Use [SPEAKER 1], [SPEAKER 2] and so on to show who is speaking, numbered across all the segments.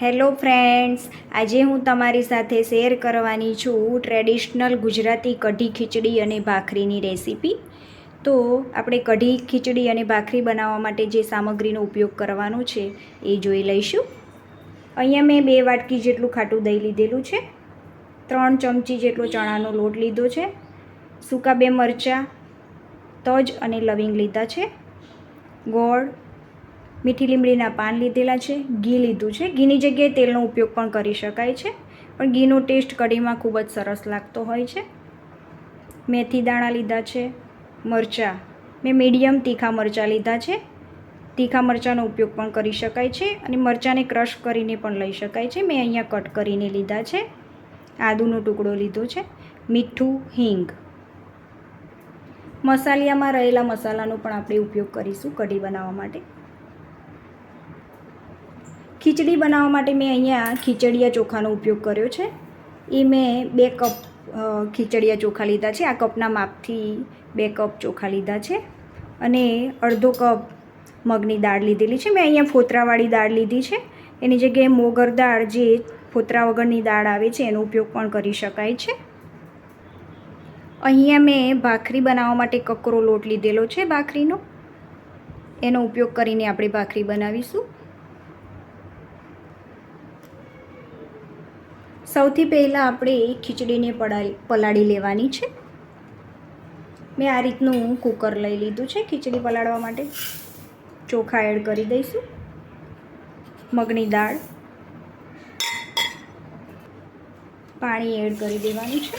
[SPEAKER 1] Hello friends, આજે હું તમારી સાથે શેર કરવાની છું ટ્રેડિશનલ ગુજરાતી કઢી ખીચડી અને ભાખરીની રેસીપી. તો આપણે કઢી ખીચડી અને ભાખરી બનાવવા માટે જે સામગ્રીનો ઉપયોગ કરવાનો છે એ જોઈ લઈશું. અહીંયા મેં બે વાટકી જેટલું ખાટું દહીં લીધેલું છે, ત્રણ ચમચી જેટલો ચણાનો લોટ લીધો છે, સૂકા બે મરચાં, તજ અને લવિંગ લીધા છે, ગોળ મીઠી લીમડીના પાન લીધેલા છે, ઘી લીધું છે. ઘીની જગ્યાએ તેલનો ઉપયોગ પણ કરી શકાય છે, પણ ઘીનો ટેસ્ટ કઢીમાં ખૂબ જ સરસ લાગતો હોય છે. મેથી દાણા લીધા છે, મરચાં. મેં મીડિયમ તીખા મરચાં લીધા છે. તીખા મરચાંનો ઉપયોગ પણ કરી શકાય છે અને મરચાંને ક્રશ કરીને પણ લઈ શકાય છે. મેં અહીંયા કટ કરીને લીધા છે. આદુનો ટુકડો લીધો છે. મીઠું હિંગ. મસાલિયામાં રહેલા મસાલાનો પણ આપણે ઉપયોગ કરીશું કઢી બનાવવા માટે. ખીચડી બનાવવા માટે મેં અહીંયા ખીચડિયા ચોખાનો ઉપયોગ કર્યો છે. એ મેં બે કપ ખીચડિયા ચોખા લીધા છે. આ કપના માપથી બે કપ ચોખા લીધા છે અને અડધો કપ મગની દાળ લીધેલી છે. મેં અહીંયા ફોતરાવાળી દાળ લીધી છે. એની જગ્યાએ મોગર દાળ જે ફોતરા વગરની દાળ આવે છે, એનો ઉપયોગ પણ કરી શકાય છે. અહીંયા મેં ભાખરી બનાવવા માટે કકરો લોટ લીધેલો છે ભાખરીનો. એનો ઉપયોગ કરીને આપણે ભાખરી બનાવીશું. સૌથી પહેલાં આપણે ખીચડીને પલાળી લેવાની છે. મેં આ રીતનું કુકર લઈ લીધું છે ખીચડી પલાળવા માટે. ચોખા એડ કરી દઈશું. મગની દાળ. પાણી એડ કરી દેવાનું છે.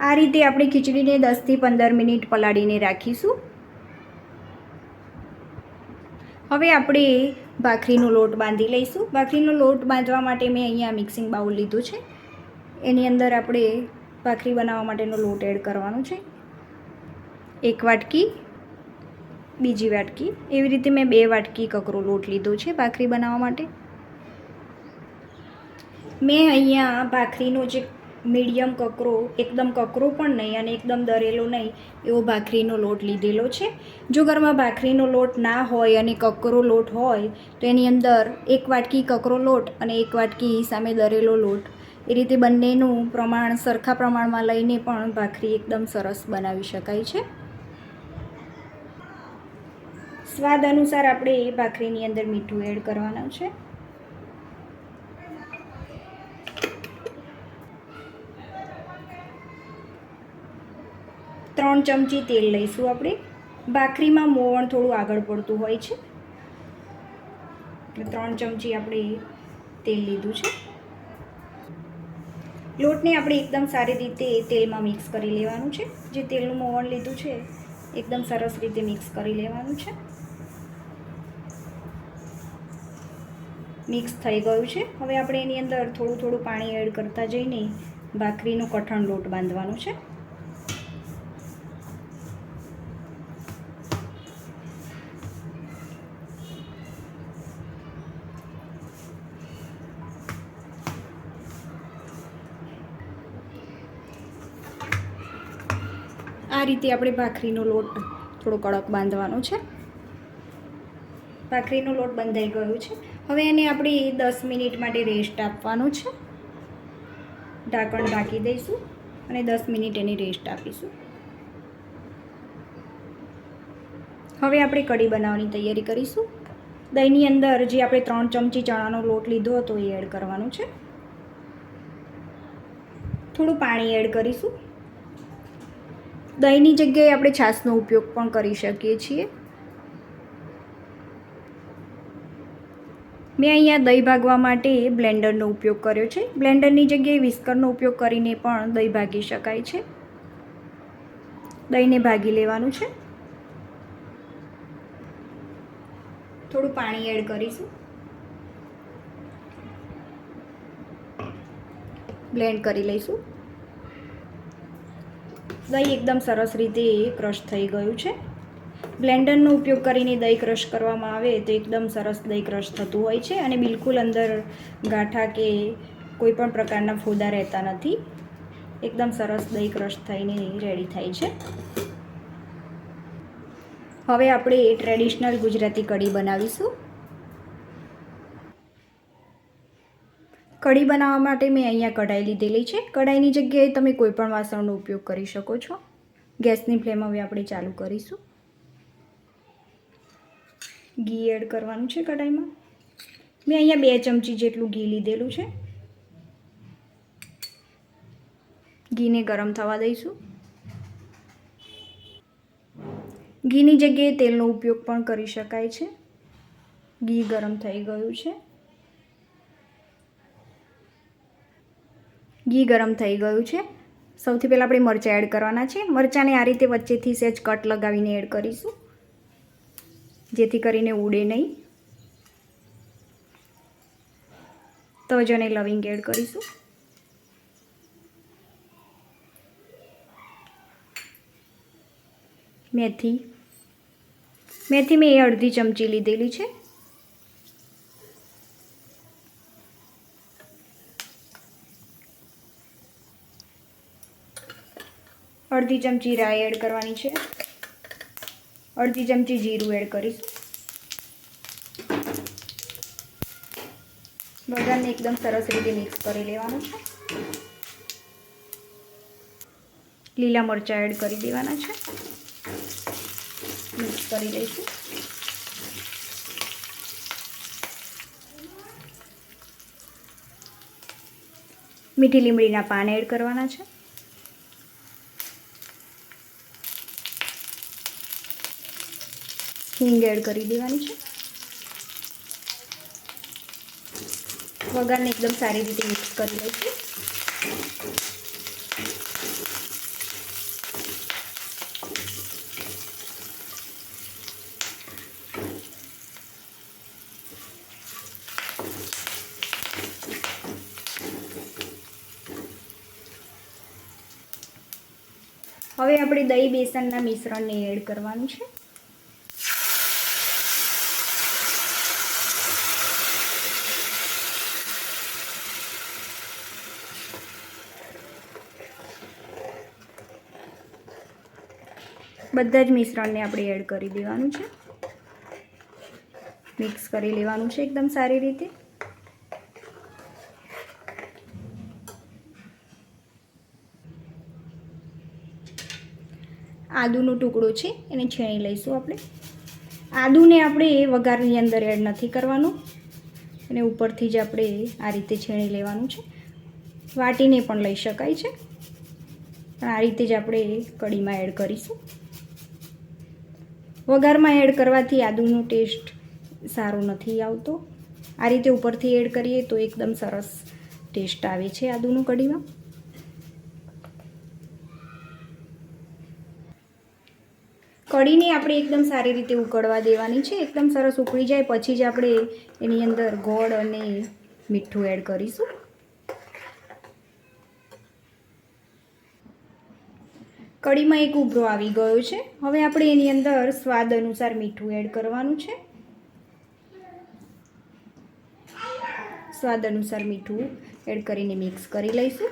[SPEAKER 1] આ રીતે આપણે ખીચડીને દસથી પંદર મિનિટ પલાળીને રાખીશું. હવે આપણે ભાખરીનો લોટ બાંધી લઈશું. ભાખરીનો લોટ બાંધવા માટે મેં અહીંયા મિક્સિંગ બાઉલ લીધું છે. એની અંદર આપણે ભાખરી બનાવવા માટેનો લોટ એડ કરવાનો છે. એક વાટકી, બીજી વાટકી. એવી રીતે મેં બે વાટકી કકરો લોટ લીધો છે ભાખરી બનાવવા માટે. મેં અહીંયા ભાખરીનો જે મીડિયમ કકરો, એકદમ કકરો પણ નહીં અને એકદમ દરેલો નહીં એવો ભાખરીનો લોટ લીધેલો છે. જો ઘરમાં ભાખરીનો લોટ ના હોય અને કકરો લોટ હોય, તો એની અંદર એક વાટકી કકરો લોટ અને એક વાટકી સામે દરેલો લોટ. એ રીતે બંનેનું પ્રમાણ સરખા પ્રમાણમાં લઈને પણ ભાખરી એકદમ સરસ બનાવી શકાય છે. સ્વાદ અનુસાર આપણે એ ભાખરીની અંદર મીઠું એડ કરવાનું છે. ત્રણ ચમચી તેલ લઈશું આપણે. ભાખરીમાં મોવણ થોડું આગળ પડતું હોય છે. ત્રણ ચમચી આપણે તેલ લીધું છે. લોટને આપણે એકદમ સારી રીતે તેલમાં મિક્સ કરી લેવાનું છે. જે તેલનું મોવણ લીધું છે, એકદમ સરસ રીતે મિક્સ કરી લેવાનું છે. મિક્સ થઈ ગયું છે. હવે આપણે એની અંદર થોડું થોડું પાણી એડ કરતા જઈને ભાખરીનું કઠણ લોટ બાંધવાનું છે. આ રીતે આપણે ભાખરીનો લોટ થોડો કડક બાંધવાનો છે. ભાખરીનો લોટ બંધાઈ ગયો છે. હવે એને આપણે દસ મિનિટ માટે રેસ્ટ આપવાનો છે. ઢાંકણ ઢાંકી દઈશું અને દસ મિનિટ એની રેસ્ટ આપીશું. હવે આપણે કઢી બનાવવાની તૈયારી કરીશું. દહીંની અંદર જે આપણે ત્રણ ચમચી ચણાનો લોટ લીધો હતો એ એડ કરવાનો છે. થોડું પાણી એડ કરીશું. દહીંની જગ્યાએ આપણે છાશનો ઉપયોગ પણ કરી શકીએ છીએ. મેં અહીંયા દહીં ભાગવા માટે બ્લેન્ડરનો ઉપયોગ કર્યો છે. બ્લેન્ડરની જગ્યાએ વિસ્કરનો ઉપયોગ કરીને પણ દહીં ભાગી શકાય છે. દહીંને ભાગી લેવાનું છે. થોડું પાણી એડ કરીશું. બ્લેન્ડ કરી લઈશું. દહીં એકદમ સરસ રીતે ક્રશ થઈ ગયું છે. બ્લેન્ડરનો ઉપયોગ કરીને દહીં ક્રશ કરવામાં આવે તો એકદમ સરસ દહીં ક્રશ થતું હોય છે અને બિલકુલ અંદર ગાંઠા કે કોઈ પણ પ્રકારના ફોદા રહેતા નથી. એકદમ સરસ દહીં ક્રશ થઈને રેડી થાય છે. હવે આપણે ટ્રેડિશનલ ગુજરાતી કઢી બનાવીશું. કઢી બનાવવા માટે મેં અહીંયા કઢાઈ લીધેલી છે. કઢાઈની જગ્યાએ તમે કોઈપણ વાસણનો ઉપયોગ કરી શકો છો. ગેસની ફ્લેમ હવે આપણે ચાલુ કરીશું. ઘી એડ કરવાનું છે કઢાઈમાં. મેં અહીંયા બે ચમચી જેટલું ઘી લીધેલું છે. ઘીને ગરમ થવા દઈશું. ઘીની જગ્યાએ તેલનો ઉપયોગ પણ કરી શકાય છે. ઘી ગરમ થઈ ગયું છે. ઘી ગરમ થઈ ગયું છે. સૌથી પહેલાં આપણે મરચાં એડ કરવાના છે. મરચાંને આ રીતે વચ્ચેથી સહેજ કટ લગાવીને એડ કરીશું. જેથી કરીને ઉડે નહીં. તજ અને લવિંગ એડ કરીશું. મેથી. મેથી મેં એ અડધી ચમચી લીધેલી છે. અડધી ચમચી રાઈ એડ કરવાની છે. અડધી ચમચી જીરું એડ કરીશ. બધાને એકદમ સરસ રીતે મિક્સ કરી લેવાનું છે. લીલા મરચાં એડ કરી દેવાના છે. મિક્સ કરી લઈશું. મીઠી લીમડીના પાન એડ કરવાના છે. હિંગ એડ કરી દેવાની છે. વઘારને એકદમ સારી રીતે મિક્સ કરી લઈશું હવે આપણે દહીં, બેસનના મિશ્રણને એડ કરવાનું છે. બધા જ મિશ્રણને આપણે એડ કરી દેવાનું છે. મિક્સ કરી લેવાનું છે એકદમ સારી રીતે. આદુનો ટુકડો છે, એને છીણી લઈશું આપણે. આદુને આપણે એ વઘારની અંદર એડ નથી કરવાનું. એને ઉપરથી જ આપણે આ રીતે છીણી લેવાનું છે. વાટીને પણ લઈ શકાય છે. પણ આ રીતે જ આપણે કઢીમાં એડ કરીશું. વઘારમાં એડ કરવાથી આદુનો ટેસ્ટ સારો નથી આવતો. આ રીતે ઉપરથી એડ કરીએ તો એકદમ સરસ ટેસ્ટ આવે છે આદુનું કઢીમાં. કઢીને આપણે એકદમ સારી રીતે ઉકળવા દેવાની છે. એકદમ સરસ ઉકળી જાય. પછી જ આપણે એની અંદર ગોળ અને મીઠું એડ કરીશું. કઢીમાં એક ઉભરો આવી ગયો છે. હવે આપણે એની અંદર સ્વાદ અનુસાર મીઠું એડ કરવાનું છે. સ્વાદ અનુસાર મીઠું એડ કરીને મિક્સ કરી લઈશું.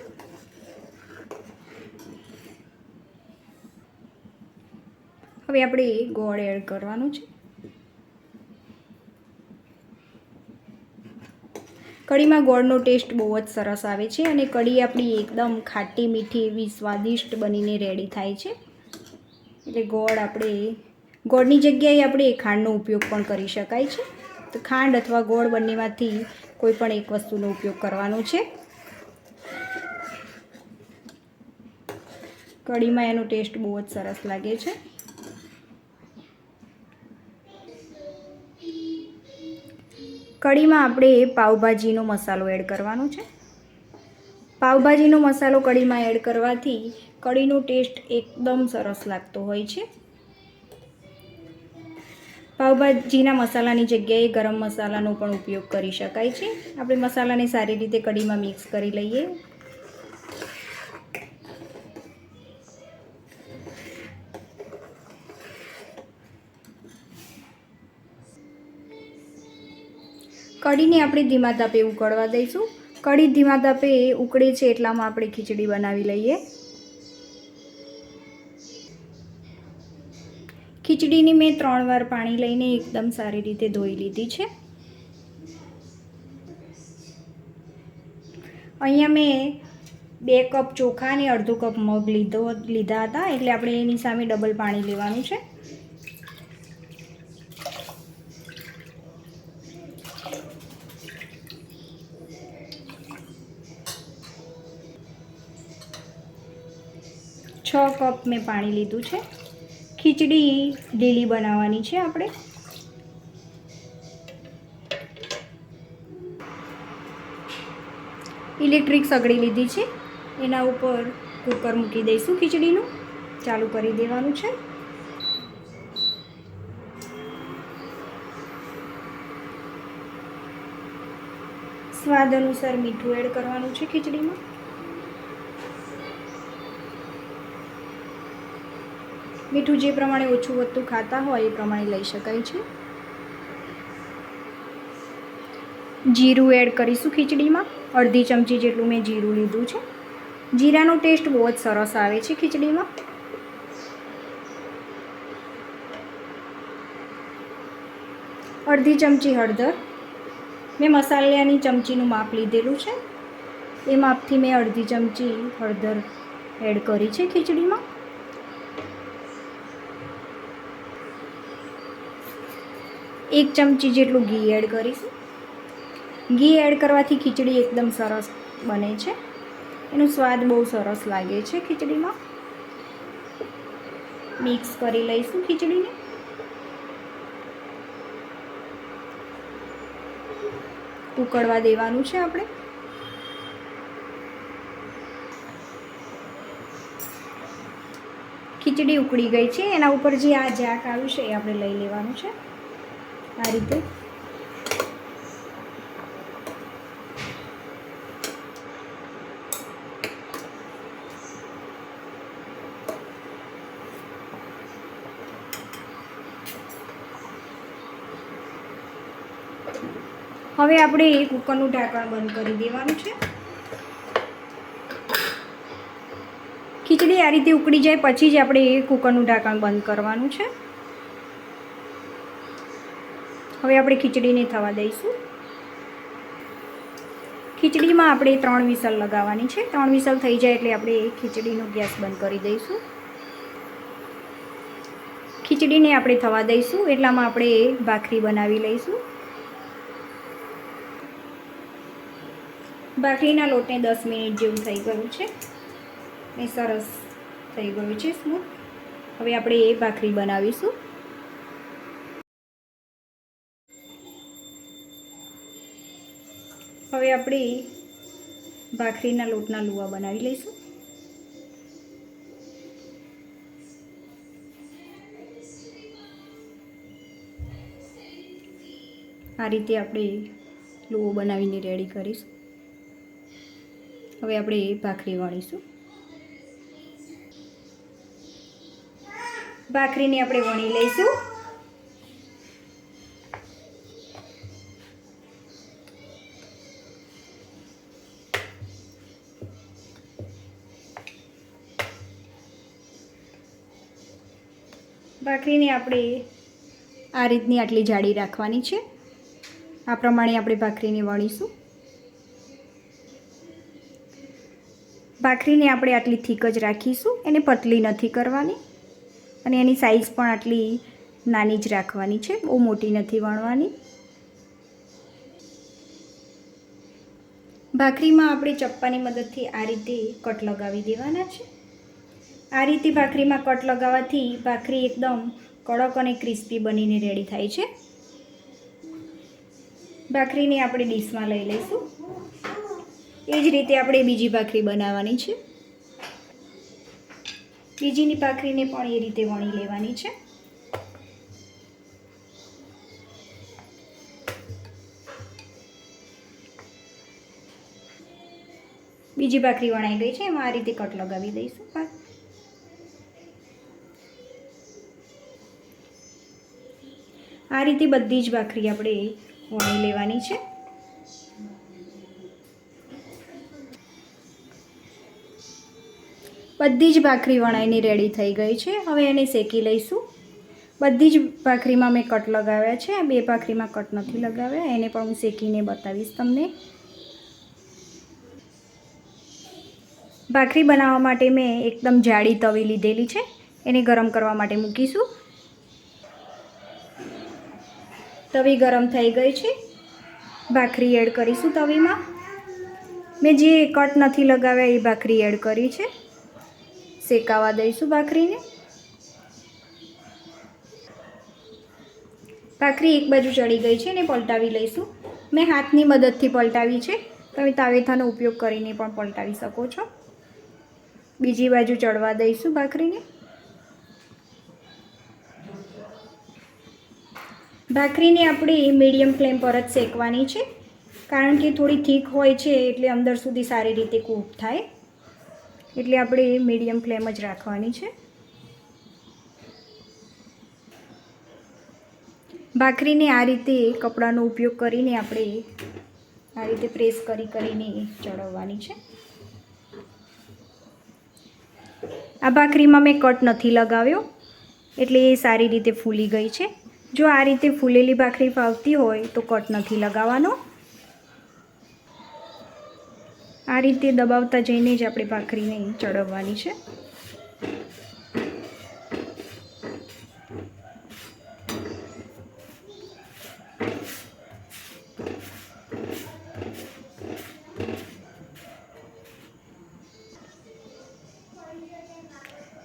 [SPEAKER 1] હવે આપણે ગોળ એડ કરવાનું છે. કઢીમાં ગોળનો ટેસ્ટ બહુ જ સરસ આવે છે અને કઢી આપણી એકદમ ખાટી, મીઠી, એવી સ્વાદિષ્ટ બનીને રેડી થાય છે. એટલે ગોળ આપણે, ગોળની જગ્યાએ આપણે ખાંડનો ઉપયોગ પણ કરી શકાય છે. તો ખાંડ અથવા ગોળ બંનેમાંથી કોઈ પણ એક વસ્તુનો ઉપયોગ કરવાનો છે. કઢીમાં એનો ટેસ્ટ બહુ જ સરસ લાગે છે. કઢીમાં આપણે પાવભાજીનો મસાલો એડ કરવાનો છે. પાવભાજીનો મસાલો કઢીમાં એડ કરવાથી કઢીનો ટેસ્ટ એકદમ સરસ લાગતો હોય છે. પાવભાજીના મસાલાની જગ્યાએ ગરમ મસાલાનો પણ ઉપયોગ કરી શકાય છે. આપણે મસાલાને સારી રીતે કઢીમાં મિક્સ કરી લઈએ. કઢીને આપણે ધીમા તાપે ઉકળવા દઈશું. કઢી ધીમા તાપે ઉકળે છે એટલામાં આપણે ખીચડી બનાવી લઈએ. ખીચડીની મેં ત્રણ વાર પાણી લઈને એકદમ સારી રીતે ધોઈ લીધી છે. અહીંયા મેં બે કપ ચોખા અને અડધો કપ મગ લીધો, લીધા હતા. એટલે આપણે એની સામે ડબલ પાણી લેવાનું છે. છ કપ મેં પાણી લીધું છે. ખીચડી લીલી બનાવવાની છે આપણે. ઇલેક્ટ્રિક સગડી લીધી છે. એના ઉપર કુકર મૂકી દઈશું ખીચડીનું. ચાલુ કરી દેવાનું છે. સ્વાદ અનુસાર મીઠું એડ કરવાનું છે ખીચડીમાં. મીઠું જે પ્રમાણે ઓછું વધતું ખાતા હોય એ પ્રમાણે લઈ શકાય છે. જીરું એડ કરીશું ખીચડીમાં. અડધી ચમચી જેટલું મેં જીરું લીધું છે. જીરાનો ટેસ્ટ બહુ જ સરસ આવે છે ખીચડીમાં. અડધી ચમચી હળદર. મેં મસાલાની ચમચીનું માપ લીધેલું છે. એ માપથી મેં અડધી ચમચી હળદર એડ કરી છે ખીચડીમાં. એક ચમચી જેટલું ઘી એડ કરીશું. ઘી એડ કરવાથી ખીચડી એકદમ સરસ બને છે. એનો સ્વાદ બહુ સરસ લાગે છે ખીચડીમાં. મિક્સ કરી લઈશું ખીચડીને. ઉકળવા દેવાનું છે આપણે. ખીચડી ઉકળી ગઈ છે. એના ઉપર જે આ જાક આવ્યું છે એ આપણે લઈ લેવાનું છે. આ રીતે. હવે આપણે એ કુકરનું ઢાંકણ બંધ કરી દેવાનું છે. ખીચડી આ રીતે ઉકળી જાય, પછી જ આપણે એ કુકરનું ઢાંકણ બંધ કરવાનું છે. હવે આપણે ખીચડીને થવા દઈશું. ખીચડીમાં આપણે ત્રણ વિસલ લગાવવાની છે. ત્રણ વિસલ થઈ જાય એટલે આપણે ખીચડીનો ગેસ બંધ કરી દઈશું. ખીચડીને આપણે થવા દઈશું. એટલામાં આપણે ભાખરી બનાવી લઈશું. ભાખરીના લોટને દસ મિનિટ જેવું થઈ ગયું છે. એ સરસ થઈ ગયું છે સ્મૂથ. હવે આપણે એ ભાખરી બનાવીશું. હવે આપણે ભાખરીના લોટના લુવા બનાવી લઈશું. આ રીતે આપણે લુવો બનાવીને રેડી કરીશું. હવે આપણે ભાખરી વણીશું. ભાખરીને આપણે વણી લઈશું. ભાખરીને આપણે આ રીતની આટલી જાડી રાખવાની છે. આ પ્રમાણે આપણે ભાખરીને વણીશું. ભાખરીને આપણે આટલી થીક જ રાખીશું. એને પતલી નથી કરવાની. અને એની સાઈઝ પણ આટલી નાની જ રાખવાની છે. બહુ મોટી નથી વણવાની. ભાખરીમાં આપણે ચપ્પાની મદદથી આ રીતે કટ લગાવી દેવાના છે. આ રીતે ભાખરીમાં કટ લગાવવાથી ભાખરી એકદમ કડક અને ક્રિસ્પી બનીને રેડી થાય છે. ભાખરીને આપણે ડીશમાં લઈ લઈશું. એ જ રીતે આપણે બીજી ભાખરી બનાવવાની છે. બીજીની ભાખરીને પણ એ રીતે વણી લેવાની છે. બીજી ભાખરી વણાઈ ગઈ છે, એમાં આ રીતે કટ લગાવી દઈશું. આ રીતે બધી જ ભાખરી આપણે વણી લેવાની છે. બધી જ ભાખરી વણાઈની રેડી થઈ ગઈ છે. હવે એને શેકી લઈશું. બધી જ ભાખરીમાં મેં કટ લગાવ્યા છે. બે ભાખરીમાં કટ નથી લગાવ્યા. એને પણ હું શેકીને બતાવીશ તમને. ભાખરી બનાવવા માટે મેં એકદમ જાડી તવી લીધેલી છે. એને ગરમ કરવા માટે મૂકીશું. તવી ગરમ થઈ ગઈ છે. ભાખરી એડ કરીશું તવીમાં. મેં જે કટ નથી લગાવ્યા એ ભાખરી એડ કરી છે. શેકાવા દઈશું ભાખરીને. ભાખરી એક બાજુ ચડી ગઈ છે ને પલટાવી લઈશું. મેં હાથની મદદથી પલટાવી છે. તમે તાવેથાનો ઉપયોગ કરીને પણ પલટાવી શકો છો. બીજી બાજુ ચડવા દઈશું ભાખરીને. ભાખરીને આપણે મીડિયમ ફ્લેમ પર જ શેકવાની છે. કારણ કે થોડી થીક હોય છે એટલે અંદર સુધી સારી રીતે કૂક થાય. એટલે આપણે મીડિયમ ફ્લેમ જ રાખવાની છે. ભાખરીને આ રીતે કપડાનો ઉપયોગ કરીને આપણે આ રીતે પ્રેસ કરી કરીને ચડવવાની છે. આ ભાખરીમાં મેં કટ નથી લગાવ્યો. એટલે એ સારી રીતે ફૂલી ગઈ છે. જો આ રીતે ફૂલેલી ભાખરી ફાવતી હોય તો કટ નથી લગાવવાનો. આ રીતે દબાવતા જઈને જ આપણે ભાખરીને ચડવવાની છે.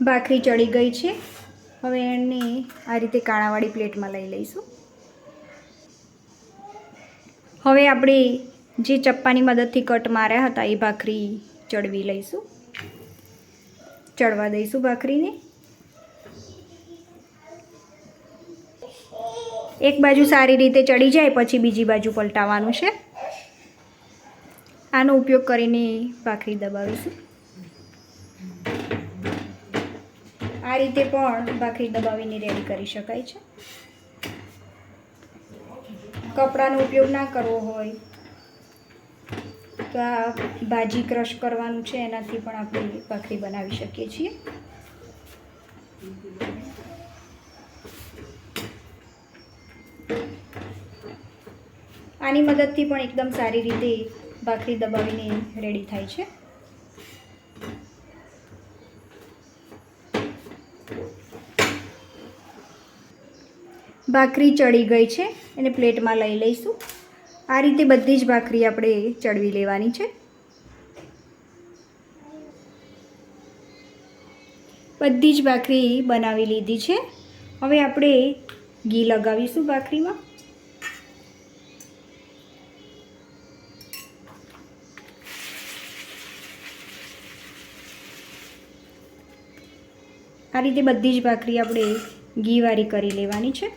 [SPEAKER 1] ભાખરી ચડી ગઈ છે. હવે એને આ રીતે કાણાવાળી પ્લેટમાં લઈ લઈશું. હવે આપણે જે ચપ્પાની મદદથી કટ માર્યા હતા એ ભાખરી ચડવી લઈશું. ચડવા દઈશું ભાખરીને. એક બાજુ સારી રીતે ચડી જાય, પછી બીજી બાજુ પલટાવવાનું છે. આનો ઉપયોગ કરીને ભાખરી દબાવીશું. રીતે પણ ભાખરી દબાવીને રેડી કરી શકાય છે. કપડાનો ઉપયોગ ના કરવો હોય તો આ ભાજી ક્રશ કરવાનું છે, એનાથી પણ આપણે ભાખરી બનાવી શકીએ છીએ. આની મદદથી પણ એકદમ સારી રીતે ભાખરી દબાવીને રેડી થાય છે. ભાખરી ચડી ગઈ છે, એને પ્લેટમાં લઈ લઈશું. આ રીતે બધી જ ભાખરી આપણે ચડવી લેવાની છે. બધી જ ભાખરી બનાવી લીધી છે. હવે આપણે ઘી લગાવીશું ભાખરીમાં. આ રીતે બધી જ ભાખરી આપણે ઘીવાળી કરી લેવાની છે.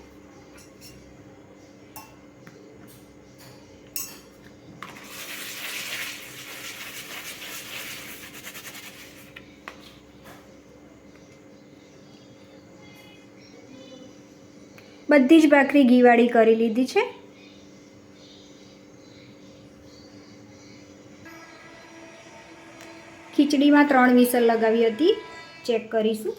[SPEAKER 1] બધી જ ભાખરી ઘીવાળી કરી લીધી છે. ખીચડીમાં ત્રણ વિસલ લગાવી હતી. ચેક કરીશું.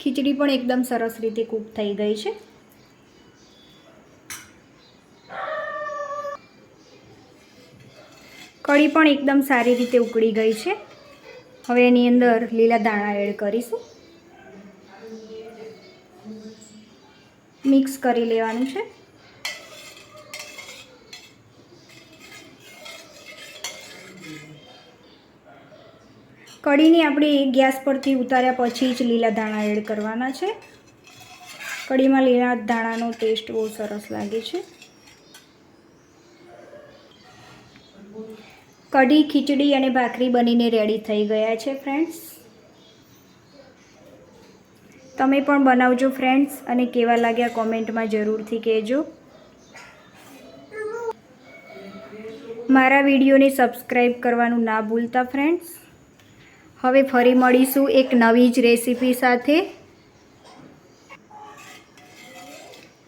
[SPEAKER 1] ખીચડી પણ એકદમ સરસ રીતે કૂક થઈ ગઈ છે. કઢી પણ એકદમ સારી રીતે ઉકળી ગઈ છે. હવે એની અંદર લીલા દાણા એડ કરીશું. મિક્સ કરી લેવાનું છે. કઢીની આપણે ગેસ પરથી ઉતાર્યા પછી જ લીલા દાણા એડ કરવાના છે. કઢીમાં લીલા દાણાનો ટેસ્ટ બહુ સરસ લાગે છે. કઢી, ખીચડી અને ભાખરી બનીને રેડી થઈ ગયા છે ફ્રેન્ડ્સ તમે પણ બનાવજો ફ્રેન્ડ્સ અને કેવા લાગ્યા કોમેન્ટમાં જરૂરથી કહેજો. મારા વિડીયોને સબસ્ક્રાઈબ કરવાનું ના ભૂલતા ફ્રેન્ડ્સ હવે ફરી મળીશું એક નવી જ રેસીપી સાથે.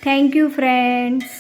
[SPEAKER 1] Thank you friends